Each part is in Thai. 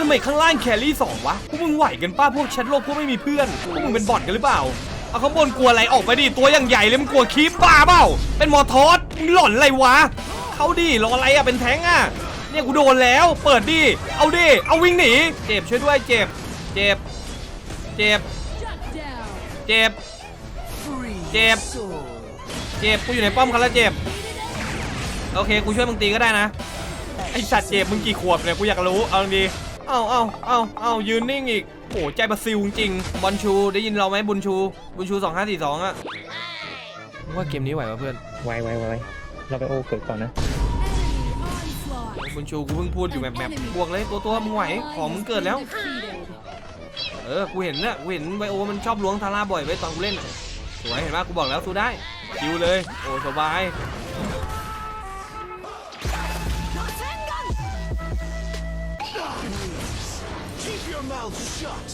ทำไมข้างล่างแครี่สองวะ พวกมึงไหวกันป้าพวกแชทโลกพวกไม่มีเพื่อน พวกมึงเป็นบอทกันหรือเปล่า เอาข้างบนกลัวอะไรออกไปดิ ตัวอย่างใหญ่เลยมึงกลัวคีปบ้าเปล่า เป็นมอทอสมึงหล่อนอะไรวะ เข้าดิรออะไรอะเป็นแท้งอะเนี่ยกูโดนแล้ว เปิดดิ เอาดิ เอาวิ่งหนี เจ็บช่วยด้วยเจ็บ เจ็บ เจ็บ เจ็บ เจ็บ เจ็บ กูอยู่ในป้อมเขาแล้วเจ็บ โอเคกูช่วยมึงตีก็ได้นะ ไอสัตว์เจ็บมึงกี่ขวบเนี่ยกูอยากรู้ เอาดีเอาเอาเอาเอายืนนิ่งอีกโอ้ใจบราซิลจริงบอลชูได้ยินเราไหมบุญชู บุญชู 2542อะว่าเกมนี้ไหวปะเพื่อนไวไวไวเราไปโอเกิดก่อนนะ บุญชูกูเพิ่งพูดอยู่แบบแบบบวกเลยตัวตัวมึงไหวของมึงเกิดแล้ว เออกูเห็นนะกูเห็นไบโอมันชอบล้วงทาร่าบ่อยไว้ตอนกูเล่นอะสวยเห็นปะกูบอกแล้วสู้ได้คิวเลย โอ้สบาย Keep your mouth shut.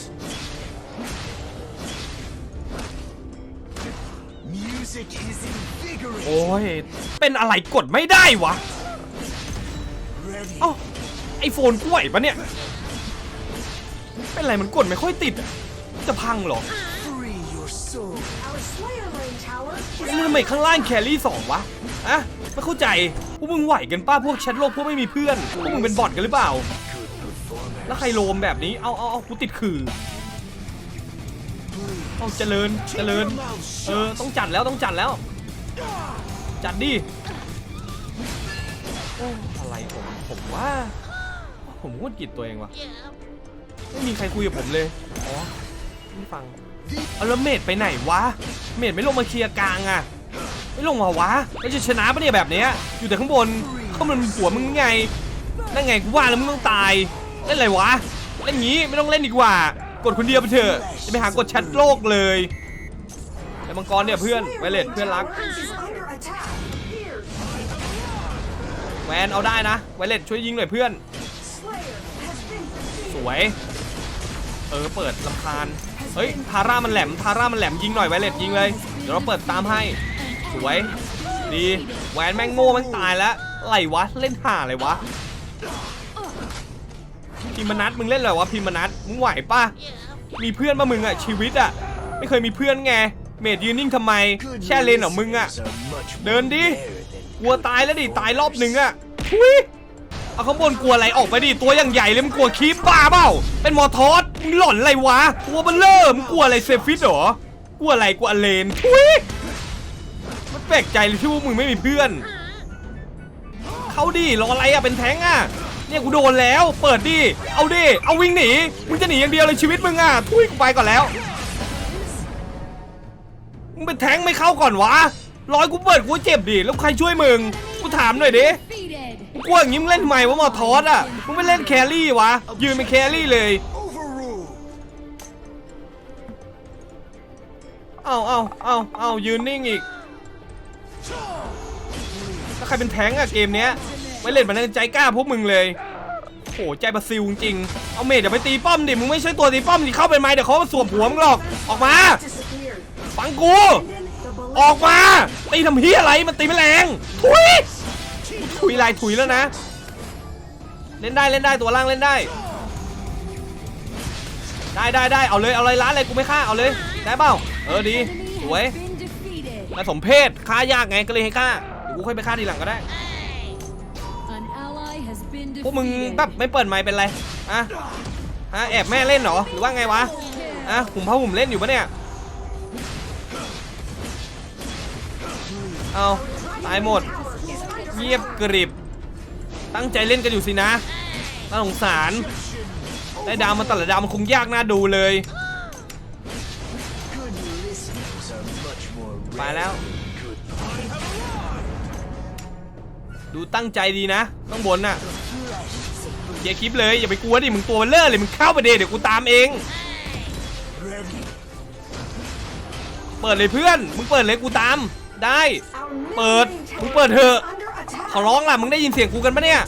Music is invigorating. โอ้ย เป็นอะไรกดไม่ได้วะ Ready. เอ้าไอโฟนกูไหวปะเนี่ย เป็นไรมันกดไม่ค่อยติดอะจะพังเหรอ Free your soul. Our Slayer Lane Tower ทำไมข้างล่างแครี่สองวะอะไม่เข้าใจ พวกมึงไหวกันป้าพวกแชทโลกพวกไม่มีเพื่อน พวกมึงเป็นบอทกันหรือเปล่า แล้วใครโลมแบบนี้ เอาเอาเอากูติดขื่อเอาเจริญเจริญ เออ ต้องจัดแล้วต้องจัดแล้ว จัดดิโอ้อะไรผมผมว่า ผมงุดกิดตัวเองวะไม่มีใครคุยกับผมเลย อ๋อ ไม่ฟังเอาแล้วเมดไปไหนวะ เมดไม่ลงมาเคลียร์กลางอะไม่ลงมาวะแล้วจะชนะปะเนี่ยแบบเนี้ย อยู่แต่ข้างบนเขามันผัวมึงไง นั่นไงกูว่าแล้วมึงต้องตาย เล่นอะไรวะ เล่นงี้ไม่ต้องเล่นดีกว่า กดคนเดียวไปเถอะจะไปหากดแชทโลกเลยแต่มังกรเนี่ยเพื่อนไวเลตเพื่อนรัก แวนเอาได้นะไวเลตช่วยยิงหน่อยเพื่อน สวย เออเปิดลำคาญเฮ้ยทาร่ามันแหลมทาร่ามันแหลมยิงหน่อยไวเลตยิงเลย เดี๋ยวเราเปิดตามให้ สวย ดีแวนแม่งโง่แม่งตายแล้วอะไรวะเล่นห่าอะไรวะ พิมพ์มนัทมึงเล่นอะไรวะพิมพ์มนัทมึงไหวป่ะมีเพื่อนป่ะมึงอะชีวิตอะไม่เคยมีเพื่อนไงเมดยืนนิ่งทำไม Good แช่เลนเหรอมึงอะ listeners are much เดิน more ดิ rare than กลัวตายแล้วดิตายรอบหนึ่งอะทุยเอาข้างบนกลัวอะไรออกไปดิตัวอย่างใหญ่เลยมึงกลัวคีปบ้าเปล่าเป็นหมอทอสมึงหล่อนอะไรวะกลัวเบลเลอร์มึงกลัวอะไรเซฟิตเหรอกลัวอะไรกลัวอเลนทุยมันแปลกใจเลยที่พวกมึงไม่มีเพื่อน เข้าดิรออะไรอะเป็นแท้งอะ เนี่ยกูโดนแล้ว เปิดดิ เอาดิ เอาวิ่งหนี มึงจะหนีอย่างเดียวเลยชีวิตมึงอะทุยกูไปก่อนแล้ว มึงเป็นแท้งไม่เข้าก่อนวะ ร้อยกูเปิดกูเจ็บดิ แล้วใครช่วยมึง กูถามหน่อยดิ กูกลัวอย่างงี้มึงเล่นทำไมวะมอทอสอะ มึงไม่เล่นแครี่วะ ยืนเป็นแครี่เลย เอาเอาเอาเอายืนนิ่งอีกแล้วใครเป็นแท้งอะเกมเนี้ย ไว้เล่นมันใจกล้าพวกมึงเลยโอ้ใจบราซิลจริงๆเอาเมดอย่าไปตีป้อมดิมึงไม่ใช่ตัวตีป้อมดิเข้าไปไหมเดี๋ยวเขามาสวมหัวมึงหรอกออกมา Disappeared. ฟังกู And then the ออก beloved มาตีทำเฮียอะไรมันตีไม่แรงถุยถุยลายถุยแล้วนะ เล่นได้เล่นได้ตัวล่างเล่นได้ ได้ได้ได้เอาเลยเอาเลยร้านเลยกูไม่ฆ่าเอาเลยได้เปล่าเออดีสวยแต่สมเพศฆ่ายากไงก็เลยให้ฆ่าเดี๋ยวกูค่อยไปฆ่าทีหลังก็ได้ พวกมึงแบบไม่เปิดไมค์เป็นไรอะฮะแอบแม่เล่นเหรอ หรือว่าไงวะอะหุ่มผ้าหุ่มเล่นอยู่ปะเนี่ย เอาตายหมดเงียบกริบ ตั้งใจเล่นกันอยู่สินะน่าสงสาร ได้ดาวมาแต่ละดาวมันคงยากน่าดูเลย ไปแล้ว ดูตั้งใจดีนะข้างบนน่ะ อย่าคลิปเลยอย่าไปกลัวดิมึงตัวเบลเลอร์เลยมึงเข้าไปเดเดี๋ยวกูตามเอง Ready. เปิดเลยเพื่อนมึงเปิดเลยกูตาม ได้ Our mid เปิด lane มึง tower เปิดเถอะ is under attack. ขอร้องล่ะมึงได้ยินเสียงกูกันปะเนี่ย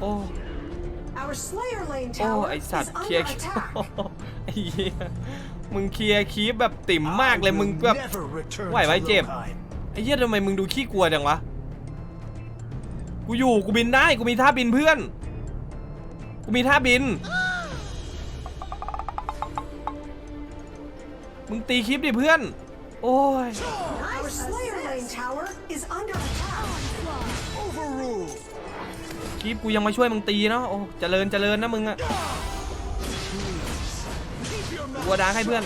โอ้ Our Slayer Lane โอ้ Tower ไอ is สัตว์เคลีย under ร์ attack. ไอ้เหี้ยมึงเคลียร์คีปแบบติ่มมากเลยมึงแบบ Never return ไหวไหม to เจ็บ Lokai. ไอ้เหี้ยทำไมมึงดูขี้กลัวจังวะ กูอยู่กูบินได้กูมีท่าบินเพื่อน กูมีท่าบิน มึงตีคลิปดิเพื่อน โอ้ย Our Slayer Lane tower is under attack. Overruled. คลิปกูยังมาช่วยมึงตีเนาะโอ้เจริญเจริญนะมึงอะ Keep your กลัวดาร์กให้เพื่อน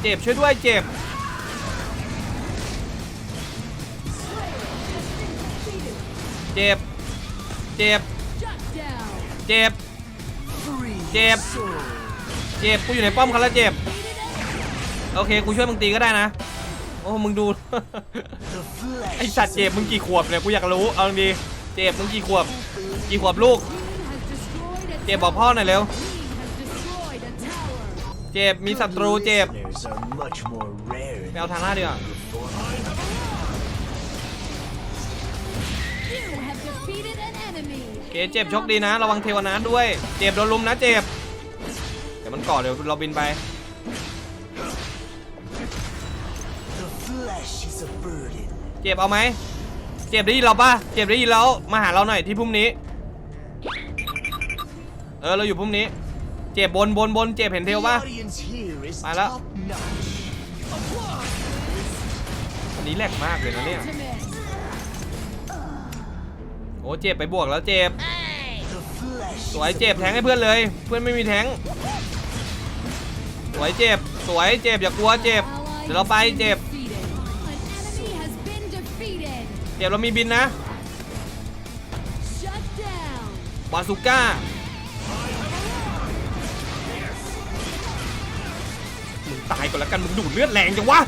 เจ็บช่วยด้วยเจ็บ เจ็บ เจ็บ เจ็บ free Jeb. soul. เจ็บ กูอยู่ในป้อมเขาแล้วเจ็บ โอเค กูช่วยมึงตีก็ได้นะ โอ้ มึงดู The flesh. ไอสัตว์เจ็บ มึงกี่ขวบเนี่ย กูอยากรู้ เอาดีๆเจ็บ มึงกี่ขวบ กี่ขวบลูก เจ็บบอกพ่อหน่อยเร็ว เจ็บ มีศัตรูเจ็บ Listeners are much more rare ไปเอาทางหน้าดีกว่า เกเจ็บโชคดีนะ ระวังเทวนาถด้วย เจ็บโดนลุมนะเจ็บ เดี๋ยวมันก่อเดี๋ยวเราบินไป The flesh is a burden. เจ็บเอาไหม เจ็บได้ยินเราปะเจ็บได้ยินแล้ว มาหาเราหน่อยที่พุ่มนี้ เออเราอยู่พุ่มนี้ เจ็บบนบนบนเจ็บเห็นเทว The ปะ audience here is Phải đó. top notch. อันนี้แหลกมากเลยนะเนี่ยโอ้เจ็บไปบวกแล้วเจ็บสวยเจ็บแทงให้เพื่อนเลย เพื่อนไม่มีแทงสวยเจ็บสวยเจ็บอย่ากลัวเจ็บเดี๋ยวเราไปเจ็บเจ็บเรามีบินนะบาซูก้ามึงตายก่อนแล้วกันมึงดูดเลือดแรงจังวะ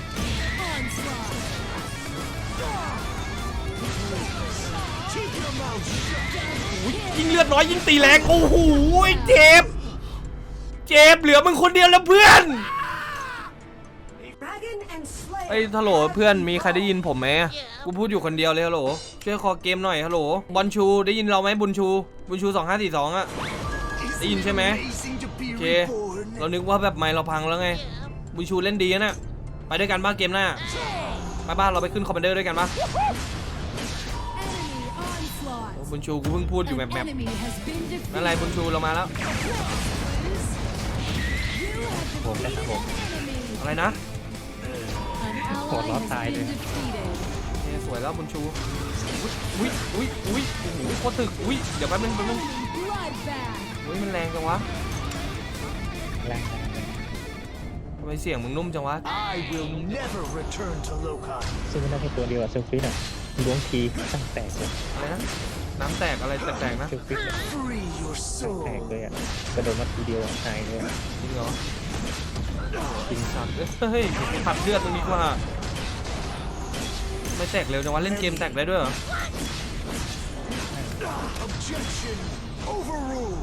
ยิ่งเลือดน้อยยิ่งตีแรงโอ้โหเจ็บเจ็บเหลือมึงคนเดียวแล้วเพื่อน Dragon and Slayer. เฮ้ฮัลโหลเพื่อนมีใครได้ยินผมไหมกูพูดอยู่คนเดียวเลยฮัลโหลช่วยคอเกมหน่อยฮัลโหลบอลชูได้ยินเราไหมบุญชูบุญชู2542อะได้ยินใช่ไหมโอเคเรานึกว่าแบบไมค์เราพังแล้วไง บุญชูเล่นดีนะไปด้วยกันบ้าเกมหน้าไปบ้านเราไปขึ้นคอมมานเดอร์ด้วยกันปะ บุญชูกูเพิ่งพูดอยู่แบบแบบนั่นไรบุญชูเรามาแล้วผมนะครับผมอะไรนะโหดล้อตายเลยเอ้ยสวยแล้วบุญชูอุ้ยอุ้ยอุ้ยโอ้โหโคตรถึกอุ้ยเดี๋ยวแป๊บนึงแป๊บนึงอุ้ยมันแรงจังวะแรงทำไมเสียงมึงนุ่มจังวะ I will never return to Lokai. ซึ่งไม่ได้แค่ตัวเดียวอะเซลฟิสอะล้วงทีตั้งแตกเลยอะไรนะ น้ำแตกอะไรแตกๆนะเซลฟิสเนี่ย Free your ตั้ง soul. แตกเลยอะกระโดดมาทีเดียวอะหายเลยอะจริงเหรอจริงสัตว์เฮ้ยผัดเลือดตรงนี้กว่า ไม่แตกเร็วจังวะเล่นเกมแตกได้ด้วยเหรอ Objection. Overruled.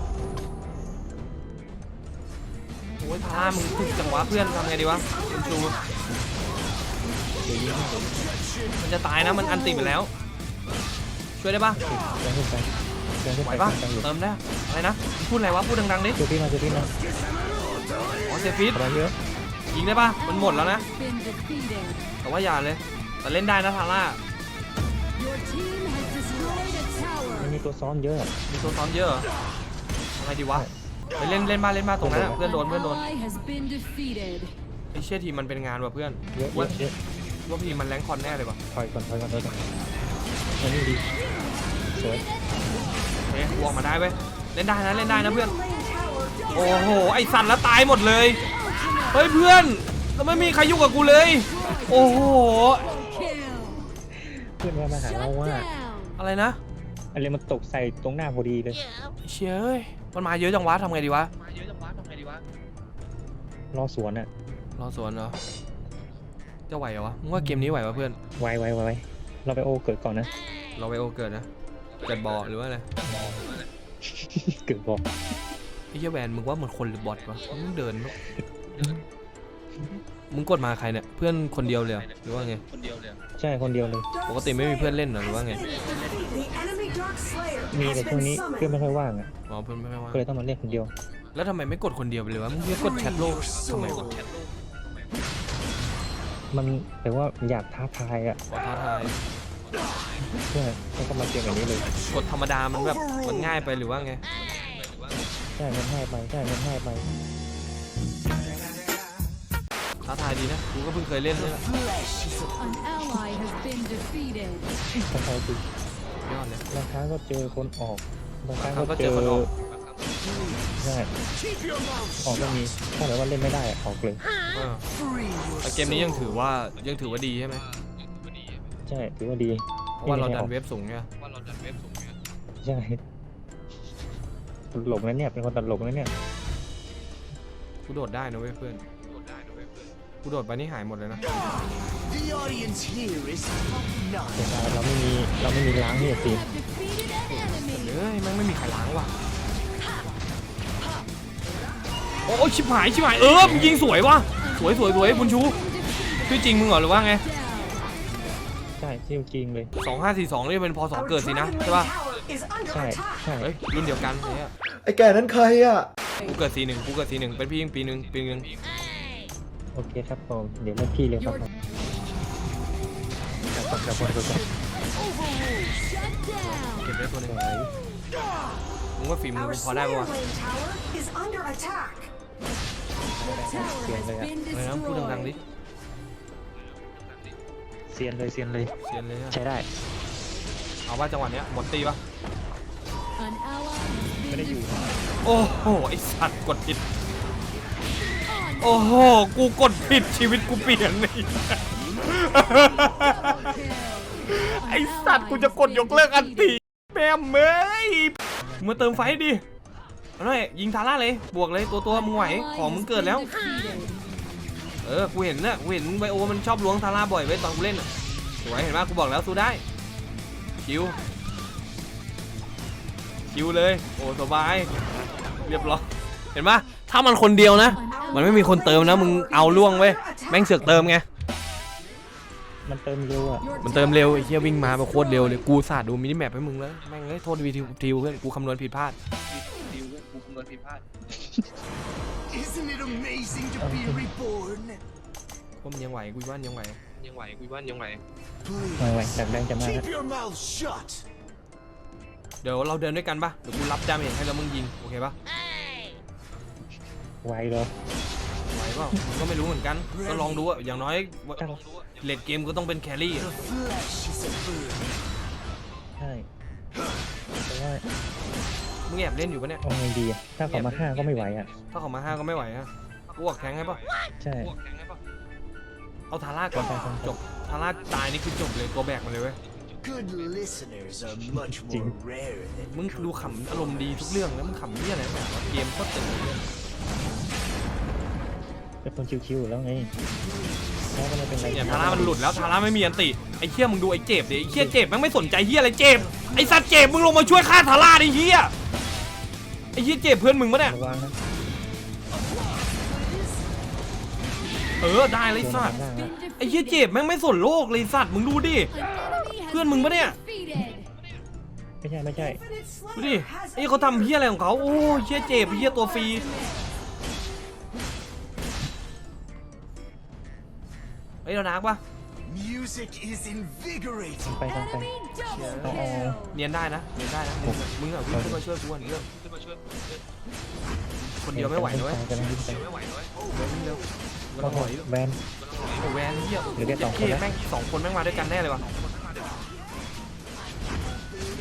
โอ้ยพามึงถึกจังวะเพื่อนทำไงดีวะคุณชูเดี๋ยวยิงให้ผมมันจะตายนะมันอันติไปแล้ว ช่วยได้ปะแรงขึ้นไปแรงขึ้นไหวไปปะกลางอยู่เติมได้อะไรนะพูดอะไรวะพูดดังๆดิเซลฟิสมาเซลฟิสมาอ๋อเซฟิตอะไรเยอะยิงได้ปะมันหมดแล้วนะแต่ว่าอย่าเลย แต่เล่นได้นะทาร่ามันมีตัวซ้อนเยอะอะมีตัวซ้อมเยอะเหรออะไรดีวะไปเล่นเล่นบ้านเล่นบ้านตรงนั้นอะเพื่อนโดนเพื่อนโดนไอ้เชี่ยทีมมันเป็นงานว่ะเพื่อนเยอะเยว่าอะเยอะว่าทีมมันแรงคอนแน่เลยว่ะถอยก่อนถอยก่อนถอยก่อน อันนี้ดีสวยเฮ้ยกูออกมาได้เว้ยเล่นได้นะเล่นได้นะเพื่อน Lane tower. โอ้โห ไอสัตว์แล้วตายหมดเลย เฮ้ยเพื่อนแล้วไม่มีใครยุ่งกับกูเลย โอ้โห เพื่อนว่ามาหาเราว่าอะไรนะอะไรมันตกใส่ตรงหน้าพอดีเลยเชี่ยเอ้ยมันมาเยอะจังวะทำไงดีวะรอสวนอะรอสวนเหรอ จะไหวเหรอวะ มึงว่าเกมนี้ไหวปะเพื่อน ไวไวไวไว เราไปโอเกิดก่อนนะ เราไปโอเกิดนะเกิดบอหรือว่าอะไรเกิดบอกไอ้เหี้ยแวนมึงว่ามันคนหรือบอทวะมึงเดิน มึงกดมาใครเนี่ยเพื่อนคนเดียวเลยเหรอหรือว่าไง ใช่คนเดียวเลยปกติไม่มีเพื่อนเล่นเหรอหรือว่าไง The enemy Dark Slayer มี has แต่ช่วง been นี้เพื่อนไม่ summoned. ค่อยว่างอะอ๋อเพื่อนไม่ไม่ว่างก็เลยต้องมาเล่นคนเดียว แล้วทำไมไม่กดคนเดียวไปเลยวะ มึงจะกดแชทโลกทำไมวะ มันแต่ว่าอยากท้าทายอะขอท้าทายใช่แล้วก็มาเกมแบบนี้เลย กดธรรมดามันแบบมันง่ายไปหรือว่าไงใช่มันให้ไปใช่มันให้ไปท้าทายดีนะกูก็เพิ่งเคยเล่นเลย Flesh is a An ally has been defeated. บางครั้งคือยอดเลยบางครั้งก็เจอคนออกบางครั้งบางครั้งก็ก็เจเจออคนออก ใช่ออกก็มีถ้าแบบว่าเล่นไม่ได้อะออกเลยเออ free แต่เกมนี้ยังถือว่ายังถือว่าดีใช่ไหมใช่ถือว่าดีเพราะว่าเราดันไม่เว็ให้ออกบสูงเนี่ยใช่ตลกนะเนี่ยเป็นคนตลกนะเนี่ยกูโดดได้นะเว้ยเพื่อนกูโดดไปนี่หายหมดเลยนะ The audience here is top เสีย notch. ดายเราไม่มีเราไม่มีล้างเนี่ยสิ Have defeated an enemy. เฮ้ยแม่งไม่มีใครล้างว่ะ อ้ยชิบหายชิบหายเออมึงยิงสวยว่ะสวยสวยสวยบุญชูชื่อจริงมึงเหรอหรือว่าไงใช่ที่จริงเลยสองห้าสี่สองนี่เป็นพอสอง Our เกิดสินะ Dragon ใช่ป่ะ Lane Tower is under ใช่ attack. ใช่เฮ้ยรุ่นเดียวกันเนี่ยไอ้แกนั้นใครอะกูเกิดสีหนึ่งกูเกิดสีหนึ่งเป็นพี่ยิงปีหนึ่งปีหนึ่งโอเคครับผมเดี๋ยวเล่นพี่เลยครับผมกลับกลับกลับกลับกลับ Shut down. เก็บได้ตัวหนึ่งไหนมึงว่าฝีมือ Our มึงพอได้ Slayer ปะ วะ Lane Tower is under attack. Tower has been อะไรนะพูดดังๆดิ destroyed. เซียนเลยเซียนเลย เซียนเลยอะใช้ได้ เอาว่าจังหวะเนี้ยหมดตีปะ An ally has ไม่ been ได้อยู่ defeated. โอ้โหไอสัตว์กดผิด โอ้โหกูกดผิดชีวิตกูเปลี่ยนเลยไอสัตว์กูจะกดยกเลิกอันตีแม่เมยมึงมาเติมไฟดิ เอาหน่อยยิงทาร่าเลยบวกเลยตัวตัวมึงไหวของมึงเกิดแล้ว เออกูเห็นนะกูเห็นไบโอมันชอบล้วงทาร่าบ่อยไว้ยตอนกูเล่นอะสวยเห็นปะกูบอกแล้วสู้ได้คิวคิวเลยโอ้สบายเรียบร้อยเห็นปะถ้ามันคนเดียวนะ มันไม่มีคนเติมนะมึงเอาล่วงเว้ยแม่งเสือกเติมไงมันเติมเร็วอะ มันเติมเร็วไอ้เหี้ยวิ่งมาแบบโคตรเร็วเลย กูสาดดูมินิแมปให้มึงแล้ว แม่งเลยโทษวีทิวทิวเพื่อน กูคำนวณผิดพลาด Isn't it amazing to be reborn? พวกมันยังไหวกูว่ายังไหวไม่ไหว Please ดักแดงจะมา keep your mouth shut. เดี๋ยวเราเดินด้วยกันปะเดี๋ยวกูรับดาเมจให้แล้วมึงยิงโอเคปะไวเลยไหวเปล่ามึงก็ไม่รู้เหมือนกันก็ลองดูอะอย่างน้อยเลดเกมก็ต้องเป็นแครี่อะ The flesh is a burden. ใช่แต่ว่า มึงแอบเล่นอยู่ปะเนี่ยเอาไงดีอะถ้าเขามาห้าก็ไม่ไหวอะ ถ้าเขามาห้าก็ไม่ไหวอะกูออกแทงให้ปะใช่เอาทาร่าก่อนไปไปไป จบทาร่าตายนี่คือจบเลยตัวแบกมาเลยเว้ย Good listeners are much Jing. more rare than มึงดูขำอารมณ์ดีทุกเรื่องแล้วมึงขำเนี่ยอะไรแบบว่าเกมโคตรเจ๋งเลยเป็นคนชิวๆแล้วไงแล้วก็ไม่เป็นไรเนี่ยทาร่ามันหลุดแล้วทาร่าไม่มีอันติไอ้เชี่ยมึงดูไอ้เจ็บดิไอ้เชี่ยเจ็บแม่งไม่สนใจเฮียอะไรเจ็บไอ้สัตว์เจ็บมึงลงมาช่วยฆ่าทาร่าดิเฮียไอ้เฮียเจ็บเพื่อนมึงปะเนี่ยระวังนะเออได้เลยไอ้สัตว์ล่างนะไอ้เฮียเจ็บแม่งไม่สนโลกเลยไอ้สัตว์มึงดูดิ An enemy has เพื่อนมึงปะเนี่ย defeated. ไม่ใช่ไม่ใช่ Infinite ดูดิ Slayer has ไอ้เขาทำเฮียอะไรของเขาโอ้เฮียเจ็บเฮียตัวฟรีเฮ้ยเรานักปะ music is invigorating. ไปกันไป Enemy double Oh. kill. เนียนได้นะเนียนได้นะมึงมึงอะวิ่งขึ้นมาช่วยกูอันนี้เรื่องคนเดียวไม่ไหวนะเว้ยกำลังวิ่งไปเร็ววิ่งเร็วมันโอ้โหถอยแวนโอ้แวนเฮียหรือแค่สองคนนะ แม่งสองคนแม่งมาด้วยกันแน่เลยว่ะ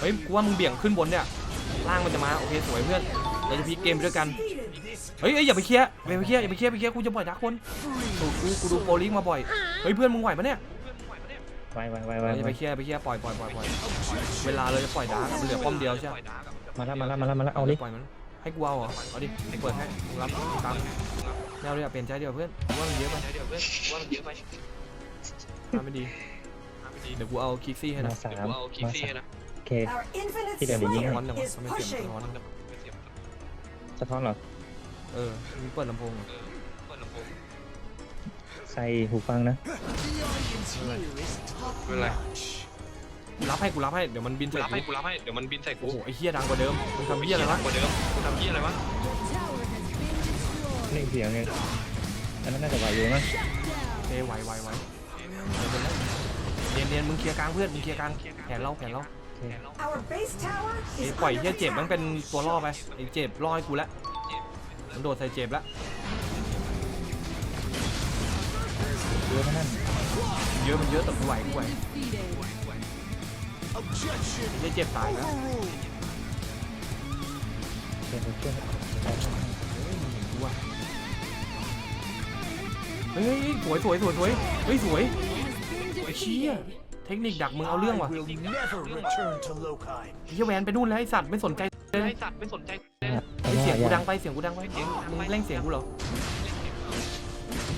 เฮ้ยกูว่ามึงเบี่ยงขึ้นบนเนี่ยล่างมันจะมาโอเคสวยเพื่อนเราจะพลิกเกมไปด้วยกัน This เฮ้ยเอ้ยอย่าไปเคลียร์อย่าไปเคลียร์อย่าไปเคลียร์ไปเคลียร์กูจะปล่อยดักคนกูกูกูดูโปรลิงมาบ่อย เฮ้ยเพื่อนมึงไหวปะเนี่ย ไวไวไวไวอย่าไปเคลียร์ไปเคลียร์ปล่อยปล่อยปล่อยปล่อยเวลาเราจะปล่อยดักมันเหลือป้อมเดียวใช่ไหมมาแล้วมาแล้วมาแล้วมาแล้วเอาดิปล่อยมันให้กูเอาเหรอเอาดิเปิดให้มึงรับตามแนวเลยอะเปลี่ยนใจเดียวเพื่อนกูว่ามันเยอะไปทำไม่ดีเดี๋ยวกูเอาคิกซี่ให้มานะสามมาสามโอเค Our Infinite Thì để để ý Slayer ร้อนจังวะ is ทำไมเสียง pushing. ร้อนสะท้อนเหรอเออมึงเปิดลำโพงเหรอ ใส่หูฟังนะ the audience here is top Really? notch. กูรับให้กูรับให้เดี๋ยวมันบินใส่รับให้กูกูรับให้เดี๋ยวมันบินใส่กูโอ้โหไอ้เฮียดังกว่าเดิมมึงทำเฮียอะไรวะกว่าเดิมกูทำเหี้ยอะไรวะ Tower has been destroyed. เล่นเสียงไงอันนั้นน่าจะไหวอยู่นะ Shut down. เอไหวไหวไหวเดี๋ยวเป็นไรไอ้เนียนๆมึงเคลียร์กลางเพื่อนมึงเคลียร์กลางแผนเราแผนเรา Our base tower ไอ้ is ปล่อย under เฮียเจ็บ attack. มันเป็นตัวล่อไปไอ้เจ็บล่อให้กูแล้วมันโดดใส่เจ็บแล้ว เยอะนะนั่นเยอะมันเยอะแต่กูไหวกูไหว Defeated. ไอ้เจ็บตายนะเช่วยช่วยกูว่าเฮ้ยเฮ้ยสวยสวยสวยสวยเฮ้ยสวย Been ไอ้เชี่ย defeated. เทคนิคดักมึงเอาเรื่องว่ะ I will never return to Lokai. เฮียแวนไปนู่นแล้วไอ้สัตว์ไม่สนใจเลยไอสัตว์ไม่สนใจไอ้เสียงกูดังไปเสียงกูดังไปมึงเร่งเสียงกูเหรอ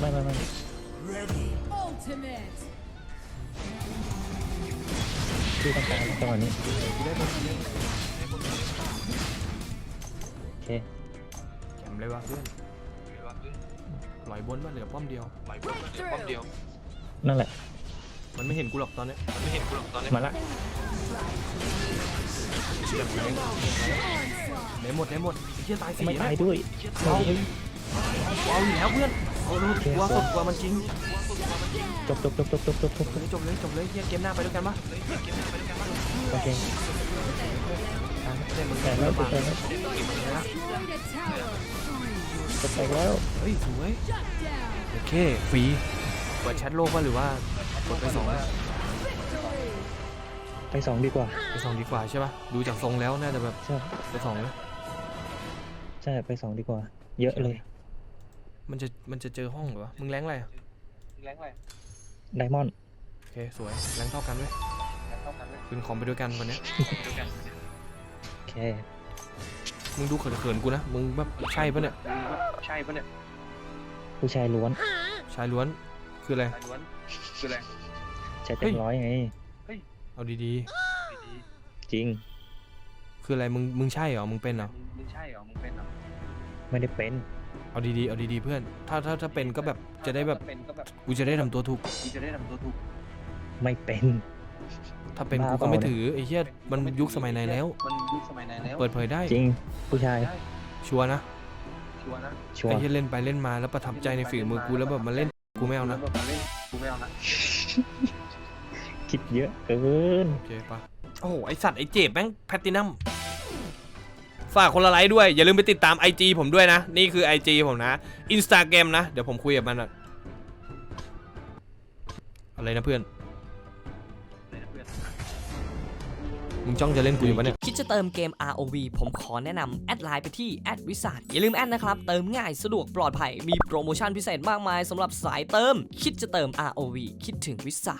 ไม่ไม่ไม่ Ready. Ultimate. ที่ต้องการจังหวะนี้โอเคแข็มเลยว่ะเพื่อนปล่อยบนมาเหลือป้อมเดียวไหลบนมาเดี๋ยว ป้อมเดียว นั่นแหละ มันไม่เห็นกูหรอกตอนเนี้ยมันไม่เห็นกูหรอกตอนนี้มาละไหนหมดไหนหมดไอ้เฮียตายสี่ไม่นะตายด้วยเอาเอาอยู่แล้วเพื่อนเอาลูกกลัวสดกว่ามันจริง จบจบจบจบจบจบจบจบเลยจบเลยจบเลยเฮียเกมหน้าไปด้วยกันปะโอเคเล่นมึงแต่แล้วจบแล้ว Destroyed a tower. จแล้วเฮ้ยสวยโอเคฟรีเปิดแชทโลกป่ะหรือว่ากดไปสองไปสองดีกว่าไปสองดีกว่าใช่ป่ะดูจากทรงแล้วน่าจะแบบใช่ไปสองนะใช่ไปสองดีกว่า เยอะเลย มันจะมันจะเจอห้องหรอวะมึงแรงอะไรอะ ไดมอนด์โอเคสวยแรงเท่ากันเว้ยขึ้นคอมไปด้วยกันวันเนี้ยโอเค มึงดูเขินๆกูนะมึงแบบใช่ปะเนี่ยใช่ปะเนี่ยผู้ชายล้วนชายล้วนคืออะไรล้วนคืออะไรชายเต็มร้อยไง เอาดีจริง ๆคืออะไรมึงมึงใช่เหรอมึงเป็นเหรอมึงใช่เหรอมึงเป็นเหรอไม่ได้เป็น เอาดีๆ เอาดีๆ เพื่อน ถ้าถ้าถ้าเป็นก็แบบจะได้แบบเป็นก็แบบกูจะได้ทำตัวถูก กูจะได้ทำตัวถูกไม่เป็น ถ้าเป็นบ้ากูเปก็ล่าไม่เนี่ยถือไอ้เหี้ยมันยุคสมัยไหนแล้ว มันยุคสมัยไหนแล้วเปิดเผยได้จริง ผู้ชายชัวร์นะชัวร์นะชัวไอ้ร์เหี้ยเล่นไปเล่นมาแล้วประทับใจในฝีมือกูแล้วแบบมาเล่นกูไม่เอานะแล้วแบบมาเล่นกูไม่เอานะคิดเยอะเกินโอเคปะโอ้โหไอสัตว์ไอเจ็บแม่งแพตตินัม ฝากคนละไลค์ด้วย อย่าลืมไปติดตาม IG ผมด้วยนะ นี่คือ IG ผมนะ Instagram นะ เดี๋ยวผมคุยกับมันอะอะไรนะเพื่อน มึงจ้องจะเล่นกูอยู่ปะเนี่ย คิดจะเติมเกม ROV ผมขอแนะนำแอดไลน์ไปที่แอดวิสาอย่าลืมแอดนะครับ เติมง่ายสะดวกปลอดภัย มีโปรโมชั่นพิเศษมากมายสำหรับสายเติม คิดจะเติม ROV คิดถึงวิสา